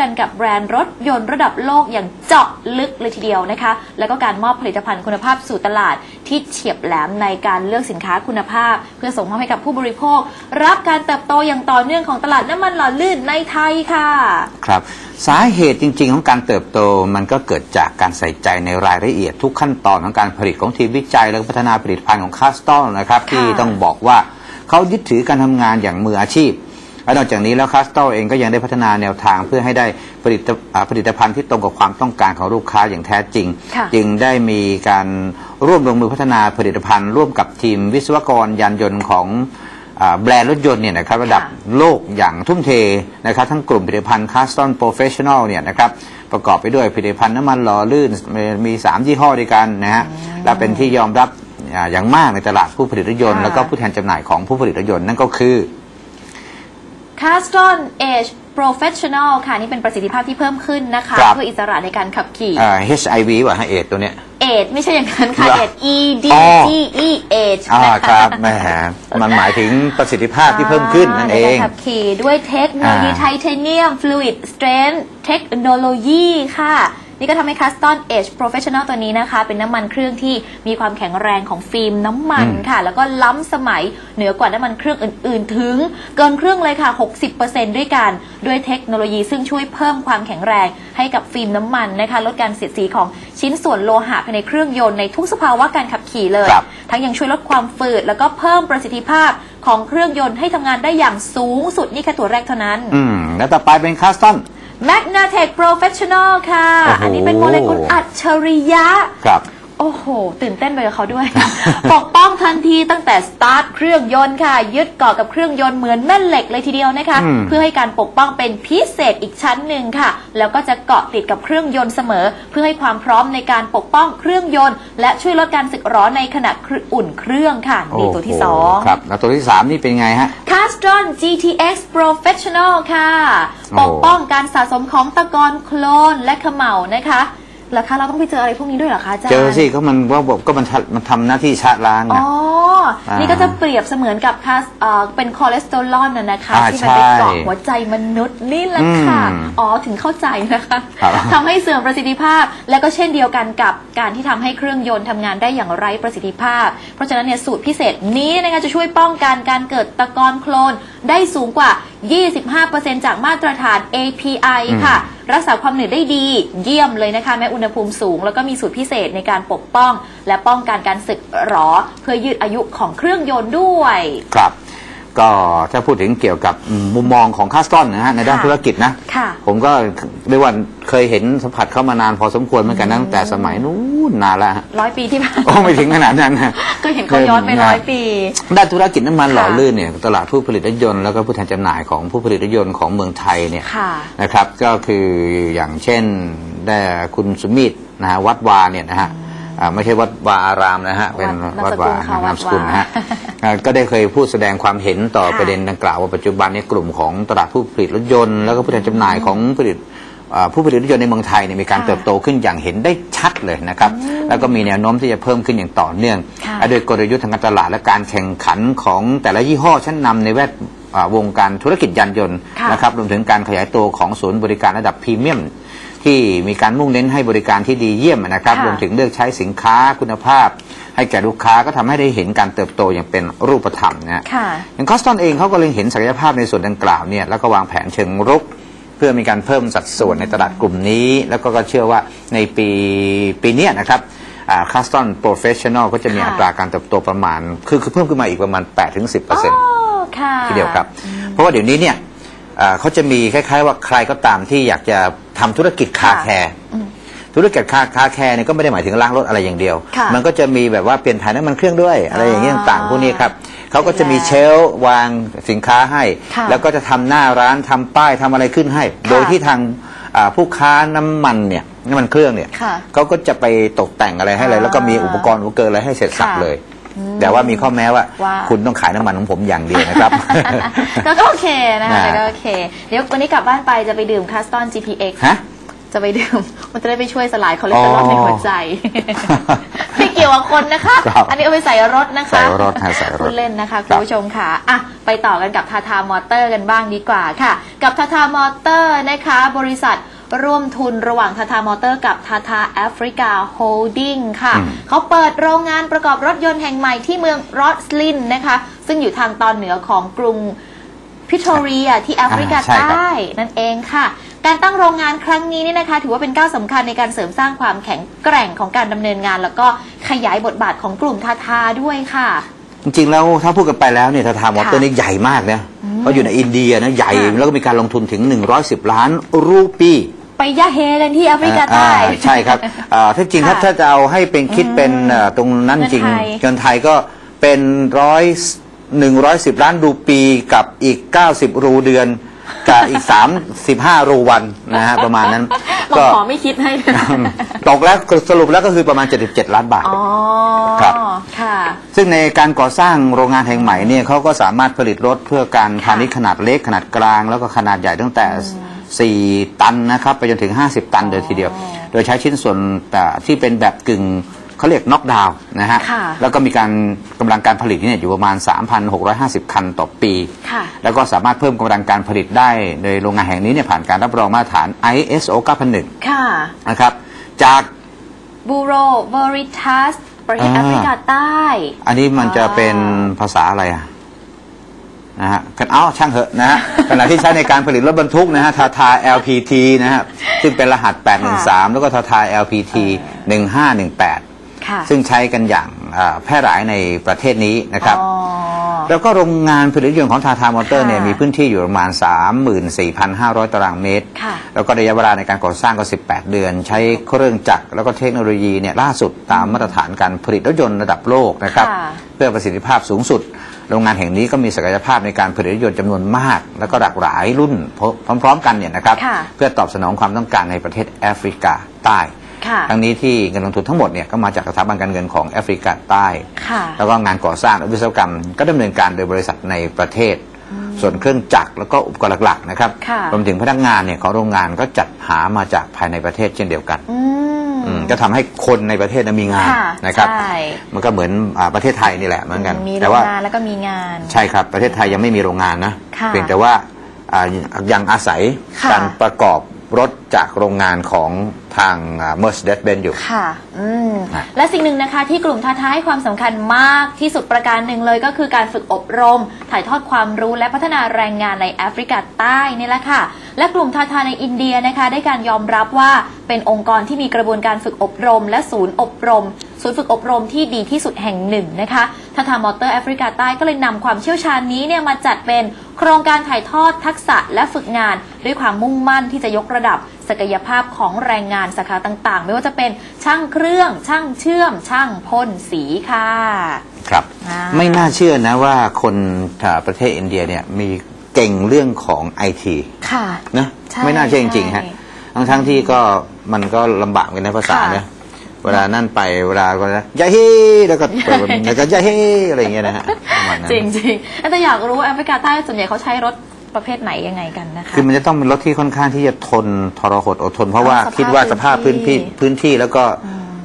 กันกับแบรนด์รถยนต์ระดับโลกอย่างเจาะลึกเลยทีเดียวนะคะ แล้วก็การมอบผลิตภัณฑ์คุณภาพสู่ตลาดที่เฉียบแหลมในการเลือกสินค้าคุณภาพ เพื่อส่งมอบให้กับผู้บริโภค รับการเติบโตอย่างต่อเนื่องของตลาดน้ำมันหล่อลื่นในไทยค่ะ ครับสาเหตุจริง ๆ ของการเติบโตมันก็เกิดจากการใส่ใจในรายละเอียดทุกขั้นตอนของการผลิตของทีมวิจัย และพัฒนาผลิตภัณฑ์ของคาสตอลนะครับที่ต้องบอกว่าเขายึดถือการทำงานอย่างมืออาชีพ และนอกจากนี้แล้วคาสตอลเองก็ยังได้พัฒนาแนวทางเพื่อให้ได้ผลิตอ่าผลิตภัณฑ์ที่ตรงกับความต้องการของลูกค้าอย่างแท้จริงค่ะจึงได้มีการร่วมลงมือพัฒนาผลิตภัณฑ์ ร่วมกับทีมวิศวกรยานยนต์ของอ่าแบรนด์รถยนต์เนี่ยนะครับระดับค่ะโลกอย่างทุ่มเทนะครับทั้งกลุ่มผลิตภัณฑ์คาสตอนโปรเฟชชั่นอลเนี่ยนะครับประกอบไปด้วยผลิตภัณฑ์น้ำมันหล่อลื่นมีมีสามยี่ห้อด้วยกันนะฮะและเป็นที่ยอมรับอ่าอย่างมากในตลาดผู้ผลิตรถยนต์ค่ะแล้วก็ผู้แทนจำหน่ายของผู้ผลิตรถยนต์นั่นก็คือ c a s t o n Age Professional ค่ะ นี่เป็นประสิทธิภาพที่เพิ่มขึ้นนะคะ ครับ เพื่ออิสระในการขับขี่ อ่า HIV ว่ะฮะเอดตัวเนี้ย เอดไม่ใช่อย่างนั้นค่ะ เหรอเอด E D อ๋อ G E Age อ่านะคะครับแหมมันหมายถึงประสิทธิภาพที่เพิ่มขึ้นนั่นเองในการขับขี่ด้วยเทคโนโลยีอ่า ไทเทเนียม Fluid Strength เทคโนโลยีค่ะ นี่ก็ทำให้ Custom Edge Professional ตัวนี้นะคะ เป็นน้ำมันเครื่องที่มีความแข็งแรงของฟิล์มน้ำมันค่ะ แล้วก็ล้ำสมัยเหนือกว่าน้ำมันเครื่องอื่น ๆ ถึง เกินครึ่งเลยค่ะ 60%ด้วยกัน ด้วยเทคโนโลยีซึ่งช่วยเพิ่มความแข็งแรงให้กับฟิล์มน้ำมันนะคะ ลดการเสียดสีของชิ้นส่วนโลหะภายในเครื่องยนต์ในทุกสภาวะการขับขี่เลยครับทั้งยังช่วยลดความฝืดแล้วก็เพิ่มประสิทธิภาพของเครื่องยนต์ให้ทำงานได้อย่างสูงสุดนี่แค่ตัวแรกเท่านั้น อืม แล้วต่อไปเป็นคาสตอน Magnatech Professional ค่ะโอ้โหอันนี้เป็นโมเลกุลอัจฉริยะ ครับ โอ้โห ตื่นเต้นไปกับเขาด้วย ปกป้องทันทีตั้งแต่สตาร์ทเครื่องยนต์ค่ะ ยึดเกาะกับเครื่องยนต์เหมือนแม่เหล็กเลยทีเดียวนะคะอืมเพื่อให้การปกป้องเป็นพิเศษอีกชั้นหนึ่งค่ะ แล้วก็จะเกาะติดกับเครื่องยนต์เสมอ เพื่อให้ความพร้อมในการปกป้องเครื่องยนต์ และช่วยลดการสึกหรอในขณะอุ่นเครื่องค่ะนี่ตัวที่สองโโหครับแล้วตัวที่สามนี่เป็นไงฮะ c a s t r o n GTX Professional ค่ะโอ้ปกป้องการสะสมของตะกอนโคลนและเขม่านะคะ แล้วคะเราต้องไปเจออะไรพวกนี้ด้วยเหรอคะอาจารย์เจอสิก็มันว่าบอกก็มันทำมันทำหน้าที่ชะล้างอ๋นะออ่านี่นี่ก็จะเปรียบเสมือนกับคาสเอ่อเป็นคอเลสเตอรอลน่ะนะคะ อ่าที่มันไปเกาะใช่หัวใจมนุษย์นี่แหละค่ะอืมอ๋อถึงเข้าใจนะคะครับทำให้เสื่อมประสิทธิภาพ และก็เช่นเดียวกันกับการที่ทำให้เครื่องยนต์ทำงานได้อย่างไร้ประสิทธิภาพ เพราะฉะนั้นเนี่ยสูตรพิเศษนี้นะคะจะช่วยป้องกันการเกิดตะกอนโคลน ได้สูงกว่า 25%จากมาตรฐาน API ค่ะ รักษาความหนืดได้ดี เยี่ยมเลยนะคะ แม้อุณหภูมิสูง แล้วก็มีสูตรพิเศษในการปกป้อง และป้องกันการสึกหรอ เพื่อยืดอายุของเครื่องยนต์ด้วย ครับ ก็ถ้าพูดถึงเกี่ยวกับมุมมองของคาสตอนนะฮะในด้านค่ะธุรกิจนะค่ะผมก็เรียกว่าเคยเห็นสัมผัสเข้ามานานพอสมควรเหมือนกันนะตั้งแต่สมัยนู้นนานแล้วฮะร้อยปีที่ผ่านโอ้ไม่ถึงขนาดนั้นนะก็เห็นเขาย้อนไปร้อยปี ด้านธุรกิจน้ำมันหล่อค่ะลื่นเนี่ยตลาดผู้ผลิตรถยนต์แล้วก็ผู้แทนจำหน่ายของผู้ผลิตรถยนต์ของเมืองไทยเนี่ยค่ะนะครับก็คืออย่างเช่นได้คุณสุมิตรนะฮะวัดวาเนี่ยนะฮะอ่าไม่ใช่วัดวาอารามนะฮะเป็นวัดวัดวานามสกุลค่ะนามสกุลวัดวานะฮะอ่า ก็ได้เคยพูดแสดงความเห็นต่อค่ะประเด็นดังกล่าวว่าปัจจุบันเนี้กลุ่มของตลาดผู้ผลิตรถยนต์ แล้วก็ผู้แทนจำหน่ายของผลิตอ่าผู้ผลิตรถยนต์ในเมืองไทยเนี่ยมีการค่ะเติบโตขึ้นอย่างเห็นได้ชัดเลยนะครับ แล้วก็มีแนวโน้มที่จะเพิ่มขึ้นอย่างต่อเนื่องค่ะโดยกลยุทธ์ทางการตลาดและการแข่งขันของแต่ละยี่ห้อชั้นนำในแวดอ่าวงการธุรกิจยานยนต์ค่ะนะครับรวมถึงการขยายตัวของศูนย์บริการระดับพรีเมียม ที่มีการมุ่งเน้นให้บริการที่ดีเยี่ยมนะครับค่ะรวมถึงเลือกใช้สินค้าคุณภาพ ให้แก่ลูกค้าก็ทำให้ได้เห็นการเติบโตอย่างเป็นรูปธรรมนะฮะค่ะอย่างคอสตันเองเขาก็เล็งเห็นศักยภาพในส่วนดังกล่าวเนี่ยแล้วก็วางแผนเชิงรุกเพื่อมีการเพิ่มสัดส่วนในตลาดกลุ่มนี้ แล้วก็ก็เชื่อว่าในปีปีเนี้ยนะครับคาสตันโปรเฟชชั่นอลก็จะมีค่ะอัตราการเติบโตประมาณ คือคือเพิ่มขึ้นมาอีกประมาณ 8-10%อ๋อค่ะทีเดียวครับ เพราะว่าเดี๋ยวนี้เนี่ยเอ่อเขาจะมีคล้ายๆว่าใครก็ตามที่อยากจะ ทำธุรกิจคาค่ะแคร์ธุรกิจคาคาแคร์เนี่ยก็ไม่ได้หมายถึงล้างรถอะไรอย่างเดียวค่ะมันก็จะมีแบบว่าเปลี่ยนถ่ายน้ำมันเครื่องด้วย อะไรอย่างเงี้ยอ่าต่างๆพวกนี้ครับเขาก็จะมีแล้วเชลฟ์วางสินค้าให้ค่ะแล้วก็จะทำหน้าร้านทำป้ายทำอะไรขึ้นให้ค่ะโดยที่ทางอ่าผู้ค้าน้ำมันเนี่ยน้ำมันเครื่องเนี่ยค่ะเขาก็จะไปตกแต่งอะไรให้เลยอ่าแล้วก็มีอุปกรณ์อุปกรณ์อะไรให้เสร็จสับค่ะเลย แต่ว่ามีข้อแม้ว่าว่า คุณต้องขายน้ำมันของผมอย่างเดียวนะครับแล้วก็โอเคนะคะอ่าแล้วก็โอเค เดี๋ยววันนี้กลับบ้านไปจะไปดื่มคาสตอน GPX ฮะจะไปดื่ม มันจะได้ไปช่วยสลายคอเลสเตอรอลอ๋อในหัวใจไม่เกี่ยวกับคนนะคะครับอันนี้เอาไปใส่รถนะคะ ใส่รถฮะใส่รถพูดเล่นนะคะคคุรัณบผู้ชมค่ะอะ ไปต่อกันกับทาทามอเตอร์กันบ้างดีกว่าค่ะ กับทาทามอเตอร์นะคะ บริษัท ร่วมทุนระหว่างทาทามอเตอร์กับทาทาแอฟริกาโฮลดิ้งค่ะอืมเขาเปิดโรงงานประกอบรถยนต์แห่งใหม่ที่เมืองรอสลินนะคะ ซึ่งอยู่ทางตอนเหนือของกรุงพิโทเรียที่แอฟริกาอ่าใช่ครับใต้นั่นเองค่ะ การตั้งโรงงานครั้งนี้นี่นะคะ ถือว่าเป็นก้าวสำคัญในการเสริมสร้างความแข็งแกร่งของการดำเนินงาน แล้วก็ขยายบทบาทของกลุ่มทาทาด้วยค่ะ จริงๆแล้วถ้าพูดกันไปแล้วเนี่ยทาทามอเตอร์นี่ใหญ่มากนะเพราะอยู่ในอินเดียนะใหญ่ค่ะแล้วก็มีการลงทุนถึง 110 ล้านรูปี ไปยะเฮกันที่แอฟริกาใต้ อ่าใช่ครับอ่าถ้าจริงถ้าค่ะถ้าจะเอาให้เป็นคิดเป็นเอ่อตรงนั้นจริงเงินไทย เงินไทยก็เป็นร้อยหนึ่งร้อยสิบล้านรูปีกับอีก90รูเดือน กับอีก35รูวันนะฮะประมาณนั้นบอกก็ ขอ ไม่คิดให้ตกแล้วสรุปแล้วก็คือประมาณ 77 ล้านบาท อ๋อครับ ค่ะ ซึ่งในการก่อสร้างโรงงานแห่งใหม่เนี่ยเขาก็สามารถผลิตรถเพื่อการพาณิชย์ขนาดเล็กขนาดกลาง แล้วก็ขนาดใหญ่ตั้งแต่ 4 ตันนะครับไปจนถึง 50 ตันเลยทีเดียว โดยใช้ชิ้นส่วนแต่ที่เป็นแบบกึ่งเขาเรียกน็อกดาวน์นะฮะ ค่ะแล้วก็มีการกำลังการผลิตเนี่ยอยู่ประมาณ 3,650 คันต่อปี ค่ะ แล้วก็สามารถเพิ่มกำลังการผลิตได้โดยโรงงานแห่งนี้เนี่ยผ่านการรับรองมาตรฐาน ISO 9001ค่ะ นะครับ จาก บูโรเวอริทัสประเทศอ่า แอฟริกาใต้ อันนี้มันจะเป็นภาษาอะไรอะ นะฮะกันเอ้าช่างเหอะนะฮะขณะที่ใช้ในการผลิตรถบรรทุกนะฮะทาทา LPT นะฮะซึ่งเป็นรหัส 813 แล้วก็ทาทา LPT 1518ค่ะซึ่งใช้กันอย่างอ่าแพร่หลายในประเทศนี้นะครับอ๋อแล้วก็โรงงานผลิตรถยนต์ของทาทามอเตอร์เนี่ยค่ะมีพื้นที่อยู่ประมาณ 34,500 ตารางเมตรค่ะแล้วก็ระยะเวลาในการก่อสร้างก็ 18 เดือน ใช้เครื่องจักรแล้วก็เทคโนโลยีเนี่ยล่าสุดตามมาตรฐานการผลิตรถยนต์ระดับโลกนะครับค่ะเพื่อประสิทธิภาพสูงสุด โรงงานแห่งนี้ก็มีศักยภาพในการผลิตรถยนต์จำนวนมาก แล้วก็หลากหลายรุ่นพร้อม ๆ กันเนี่ยนะครับค่ะเพื่อตอบสนองความต้องการในประเทศแอฟริกาใต้ค่ะทั้งนี้ที่เงินลงทุนทั้งหมดเนี่ยก็มาจากสถาบันการเงินของแอฟริกาใต้ค่ะแล้วก็งานก่อสร้างและวิศวกรรม ก็ดำเนินการโดยบริษัทในประเทศ ส่วนเครื่องจักรแล้วก็อุปกรณ์หลักๆนะครับค่ะรวมถึงพนักงานเนี่ยของโรงงานก็จัดหามาจากภายในประเทศเช่นเดียวกันอืมอืม ก็ทำให้คนในประเทศนั้นมีงานค่ะนะครับใช่มันก็เหมือนอ่าประเทศไทยนี่แหละเหมือนกันมีโรแต่งว่างานแล้วก็มีงาน ใช่ครับประเทศไทยยังไม่มีโรงงานนะค่ะเพียงแต่ว่าอ่ายังอาศัยค่ะการประกอบ รถจากโรงงานของทางเมอร์เซเดสเบนอยู่ ค่ะ อืม นะและสิ่งหนึ่งนะคะที่กลุ่มท้าทายให้ความสำคัญมากที่สุดประการหนึ่งเลยก็คือการฝึกอบรม ถ่ายทอดความรู้และพัฒนาแรงงานในแอฟริกาใต้นี่แหละค่ะ และกลุ่มทาทาในอินเดียนะคะ ได้การยอมรับว่าเป็นองค์กรที่มีกระบวนการฝึกอบรม และศูนย์อบรม ศูนย์ฝึกอบรมที่ดีที่สุดแห่งหนึ่งนะคะทาทามอเตอร์แอฟริกาใต้ก็เลยนำความเชี่ยวชาญนี้เนี่ยมาจัดเป็นโครงการถ่ายทอดทักษะและฝึกงาน ด้วยความมุ่งมั่นที่จะยกระดับศักยภาพของแรงงานสาขาต่างๆ ไม่ว่าจะเป็นช่างเครื่อง ช่างเชื่อม ช่างพ่นสีค่ะ ครับอ่าไม่น่าเชื่อนะว่าคนอ่าประเทศอินเดียเนี่ยมีเก่งเรื่องของไอทีค่ะนะใช่ไม่น่าเชื่อจริงๆฮะใช่ทั้งทั้งๆที่ก็มันก็ลำบากเหมือนกันนะภาษาค่ะเนี่ย เวลานั่นไปเวลาก็นะยาฮีแล้วก็เปิดแล้วก็ยาฮีอะไรอย่างเงี้ยนะฮะประมาณนั้นจริงจริงๆแต่อยากรู้ว่าแอฟริกาใต้ส่วนใหญ่เขาใช้รถประเภทไหนยังไงกันนะคะคือมันจะต้องเป็นรถที่ค่อนข้างที่จะทนทรหดอดทน เพราะว่าสภาพคิดว่าสภาพพื้นที่พื้นที่พื้นที่แล้วก็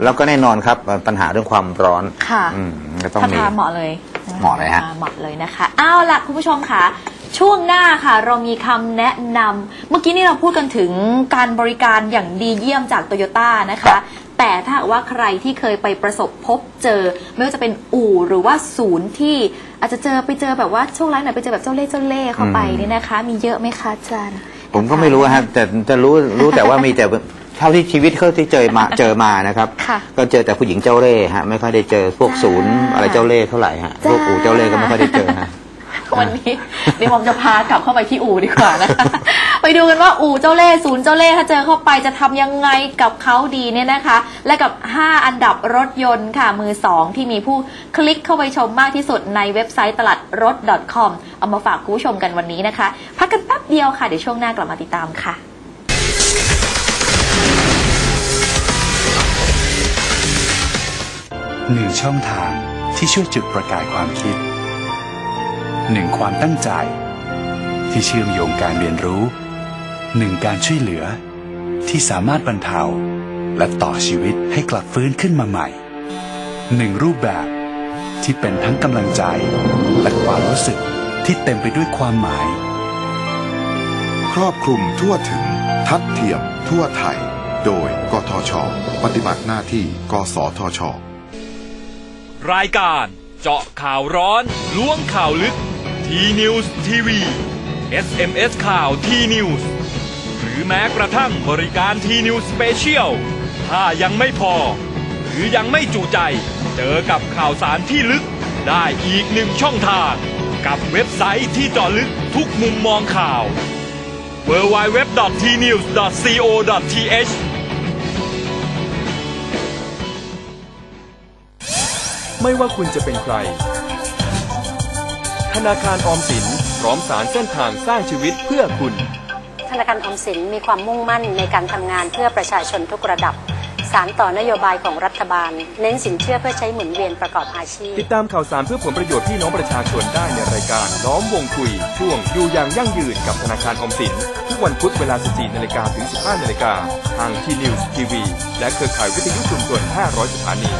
แล้วก็แน่นอนครับปัญหาเรื่องความร้อนค่ะอืมก็ต้องทามีทาเหมาะเลยเหมาะเลยฮะเหมาะเลยนะคะเอาล่ะคุณผู้ชมค่ะช่วงหน้าค่ะเรามีคำแนะนำเมื่อกี้นี่เราพูดกันถึงการบริการอย่างดีเยี่ยมจากโตโยต้านะคะ แต่ถ้าหากว่าใครที่เคยไปประสบพบเจอ ไม่ว่าจะเป็นอู่หรือว่าศูนย์ที่อาจจะเจอไปเจอแบบว่าช่วงร้านไหนไปเจอแบบเจ้าเล่ห์เจ้าเล่ห์เข้าไปเนี่ยนะคะ มีเยอะไหมคะอาจารย์ ผมก็ไม่รู้ฮะแต่จะรู้รู้แต่ว่ามีแต่เท่าที่ชีวิตเขาที่เจอมาเจอมานะครับค่ะก็เจอแต่ผู้หญิงเจ้าเล่ห์ฮะไม่ค่อยได้เจอพวกจ้าศูนย์อะไรเจ้าเล่ห์เท่าไหร่ฮะจ้าพวกอู่เจ้าเล่ห์ก็ไม่ค่อยได้เจอฮะวันนี้เดี๋ยวผมจะพากลับเข้าไปที่อู่ดีกว่านะคะ ไปดูกันว่าอู่เจ้าเล่ห์ศูนย์เจ้าเล่ห์ถ้าเจอเข้าไปจะทำยังไงกับเขาดีเนี่ยนะคะ และกับ 5 อันดับรถยนต์ค่ะมือ 2 ที่มีผู้คลิกเข้าไปชมมากที่สุดในเว็บไซต์ตลาดรถ .com เอามาฝากคุณผู้ชมกันวันนี้นะคะ พักกันแป๊บเดียวค่ะ เดี๋ยวช่วงหน้ากลับมาติดตามค่ะ หนึ่งช่องทางที่ช่วยจุดประกายความคิดหนึ่งความตั้งใจ ที่เชื่อมโยงการเรียนรู้ หนึ่งการช่วยเหลือ ที่สามารถบรรเทาและต่อชีวิตให้กลับฟื้นขึ้นมาใหม่หนึ่งรูปแบบที่เป็นทั้งกำลังใจ และความรู้สึกที่เต็มไปด้วยความหมาย ครอบคลุมทั่วถึงทัดเทียมทั่วไทย โดยกทช ปฏิบัติหน้าที่กสทช รายการเจาะข่าวร้อนล้วงข่าวลึกทีนิวส์ทีวี SMS ข่าวทีนิวส์ห รือแม้กระทั่งบริการทีนิวสเปเชียลถ้ายังไม่พอ หรือยังไม่จุใจ เจอกับข่าวสารที่ลึกได้อีกหนึ่งช่องทาง กับเว็บไซต์ที่เจาะลึกทุกมุมมองข่าว www.tnews.co.th ไม่ว่าคุณจะเป็นใคร ธนาคารออมสินพร้อมสารเส้นทางสร้างชีวิตเพื่อคุณ ธนาคารออมสินมีความมุ่งมั่นในการทำงานเพื่อประชาชนทุกระดับ สารต่อนโยบายของรัฐบาล เน้นสินเชื่อเพื่อใช้หมุนเวียนประกอบอาชีพ ติดตามข่าวสารเพื่อผลประโยชน์พี่น้องประชาชนได้ในรายการล้อมวงคุย ช่วงอยู่อย่างยั่งยืนกับธนาคารออมสิน ทุกวันพุธเวลา 14นาฬิกาถึง 15นาฬิกาทางทีนิวส์ทีวีและเครือข่ายวิทยุชุมชน 500 สถานี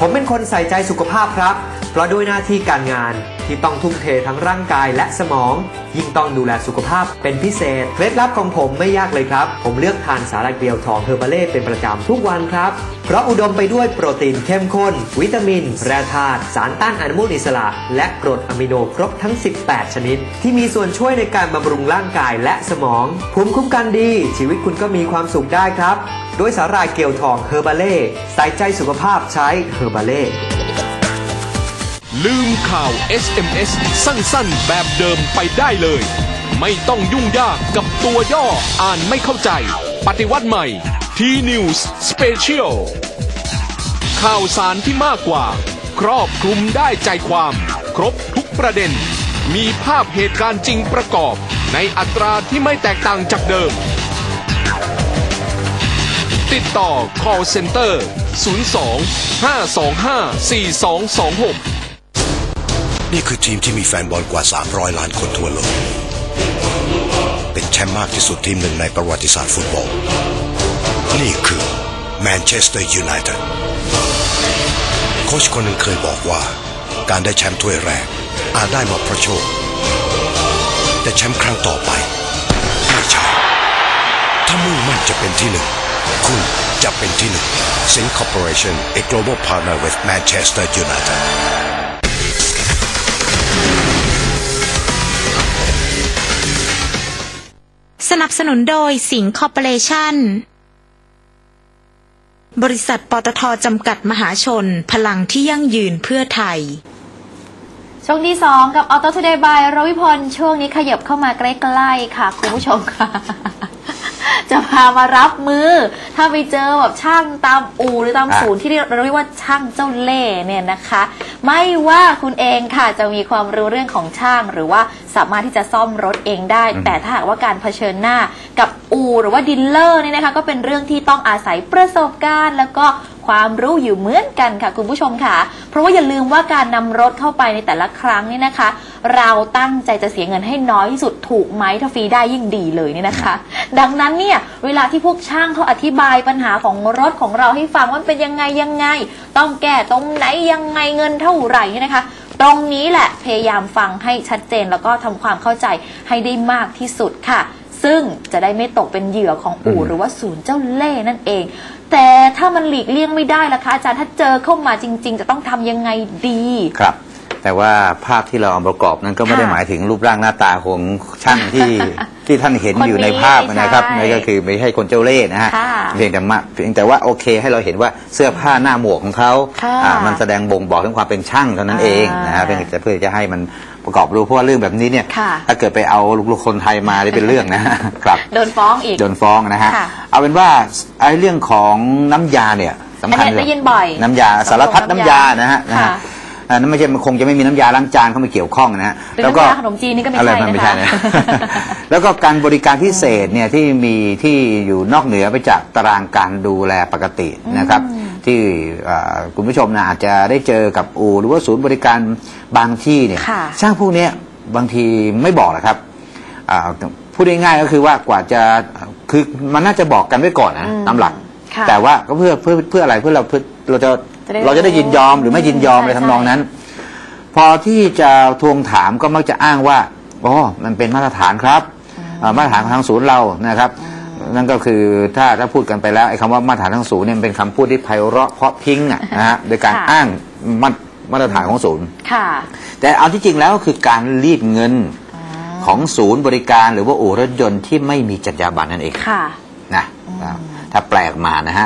ผมเป็นคนใส่ใจสุขภาพครับ เพราะด้วยหน้าที่การงาน ที่ต้องทุ่มเททั้งร่างกายและสมอง ยิ่งต้องดูแลสุขภาพเป็นพิเศษ เคล็ดลับของผมไม่ยากเลยครับ ผมเลือกทานสาหร่ายเกลียวทองเฮอร์บาเล่เป็นประจำทุกวันครับ เพราะอุดมไปด้วยโปรตีนเข้มข้น วิตามิน แร่ธาตุสารต้านอนุมูลอิสระ และกรดอะมิโนครบทั้ง 18 ชนิด ที่มีส่วนช่วยในการบำรุงร่างกายและสมองภูมิคุ้มกันดี ชีวิตคุณก็มีความสุขได้ครับด้วยสาหร่ายเกลียวทองเฮอร์บาเล่ใส่ใจสุขภาพใช้เฮอร์บาเล่ ลืมข่าว SMS สั้นๆ แบบเดิมไปได้เลย ไม่ต้องยุ่งยากกับตัวย่ออ่านไม่เข้าใจ ปฏิวัติใหม่ T-News Special ข่าวสารที่มากกว่า ครอบคลุมได้ใจความ ครบทุกประเด็น มีภาพเหตุการณ์จริงประกอบ ในอัตราที่ไม่แตกต่างจากเดิม ติดต่อ call center 02 525 4226 นี่คือทีมที่มีแฟนบอลกว่า 300 ล้านคนทั่วโลก เป็นแชมป์มากที่สุดทีมหนึ่งในประวัติศาสตร์ฟุตบอล นี่คือแมนเชสเตอร์ยูไนเต็ดโค้ชคนหนึ่งเคยบอกว่า การได้แชมป์ถ้วยแรก อาจได้มาเพราะโชค แต่แชมป์ครั้งต่อไป ไม่ใช่ ถ้ามุ่งมั่นจะเป็นที่หนึ่ง คุณจะเป็นที่หนึ่ง Sin Corporation a global partner with Manchester United สนับสนุนโดยสิงห์คอร์ปอเรชั่น บริษัทปตทจำกัดมหาชน พลังที่ยั่งยืนเพื่อไทย ช่วงที่ 2 กับ Auto Today by รวิพล ช่วงนี้ขยับเข้ามาใกล้ ๆ ค่ะ คุณผู้ชมค่ะ จะพามารับมือ ถ้าไปเจอแบบช่างตามอู่หรือตามอะศูนย์ที่เรียกเราเรียกว่าช่างเจ้าเล่ห์เนี่ยนะคะ ไม่ว่าคุณเองค่ะจะมีความรู้เรื่องของช่าง หรือว่าสามารถที่จะซ่อมรถเองได้ แต่ถ้าหากว่าการเผชิญหน้ากับอู่หรือว่าดีลเลอร์เนี่ยนะคะก็เป็นเรื่องที่ต้องอาศัยประสบการณ์ แล้วก็ ความรู้อยู่เหมือนกันค่ะคุณผู้ชมค่ะ เพราะว่าอย่าลืมว่าการนำรถเข้าไปในแต่ละครั้งนี่นะคะ เราตั้งใจจะเสียเงินให้น้อยที่สุดถูกไหมถ้าฟรีได้ยิ่งดีเลยเนี่ยนะคะ ดังนั้นเนี่ยเวลาที่พวกช่างเขาอธิบายปัญหาของรถของเราให้ฟังว่าเป็นยังไงยังไง ต้องแก้ตรงไหนยังไงเงินเท่าไหร่เนี่ยนะคะตรงนี้แหละพยายามฟังให้ชัดเจนแล้วก็ทำความเข้าใจให้ได้มากที่สุดค่ะ ซึ่งจะได้ไม่ตกเป็นเหยื่อของอู่หรือว่าศูนย์เจ้าเล่ห์นั่นเอง แต่ถ้ามันหลีกเลี่ยงไม่ได้ล่ะคะอาจารย์ถ้าเจอเข้ามาจริง ๆ จะต้องทำยังไงดี ครับ แต่ว่าภาพที่เราเอาประกอบนั้นก็ไม่ได้ค่ะหมายถึงรูปร่างหน้าตาของช่างที่ ที่ท่านเห็นอยู่ในภาพคนนี้นะครับใช่นั่นก็คือไม่ใช่คนเจ้าเล่ห์นะฮะค่ะเพียงแต่มาเพียงแต่ว่าโอเคให้เราเห็นว่าเสื้อผ้าหน้าหมวกของเขาค่ะอ่ามันแสดงบ่งบอกถึงความเป็นช่างเท่านั้นเองนะฮะอ่า เพื่อจะเพื่อจะให้มัน ประกอบรู้เพราะว่าเรื่องแบบนี้เนี่ยค่ะถ้าเกิดไปเอาลูกๆคนไทยมาได้เป็นเรื่องนะครับโดนฟ้องอีกโดนฟ้องนะฮะค่ะเอาเป็นว่าไอ้เรื่องของน้ำยาเนี่ยสำคัญอันเนี้ยได้ยินบ่อย น้ำยาสารพัดน้ำยานะฮะนะฮะค่ะ อ่านั่นไม่ใช่มันคงจะไม่มีน้ำยาล้างจานเข้ามาเกี่ยวข้องนะฮะหรือน้ำยาขนมจีนนี่ก็ไม่อะไรใช่มันไม่นะใช่คะนะแล้วก็การบริการพิเศษเนี่ยที่มีที่อยู่นอกเหนือไปจากตารางการดูแลปกตินะครับ ที่อ่าคุณผู้ชมนะอาจจะได้เจอกับอูหรือว่าศูนย์บริการบางที่เนี่ยค่ะช่างพวกเนี้ยบางทีไม่บอกหรอกครับอ่าพูดง่ายๆก็คือว่ากว่าจะคือมันน่าจะบอกกันไว้ก่อนนะอืมตามหลักค่ะแต่ว่าก็เพื่อเพื่อเพื่ออะไรเพื่อเราเพื่อเราจะ จะได้เราจะได้ยินยอมหรือไม่ยินยอมใช่อะไรทำนองใช่นั้น พอที่จะทวงถามก็มักจะอ้างว่าอ๋อมันเป็นมาตรฐานครับอ่ามาตรฐานของทางศูนย์เรานะครับ นั่นก็คือถ้าถ้าพูดกันไปแล้วไอ้คำว่ามาตรฐานทางศูนย์เนี่ยมันเป็นคำพูดที่ไพเราะเพราะพริ้งอะนะฮะโดยการค่ะ อ้างมามาตรฐานของศูนย์ ค่ะ แต่เอาที่จริงแล้วก็คือการรีดเงินของศูนย์บริการหรือว่าอู่รถยนต์ที่ไม่มีจรรยาบรรณนั่นเองค่ะ นะอ่าถ้าแปลกมานะฮะ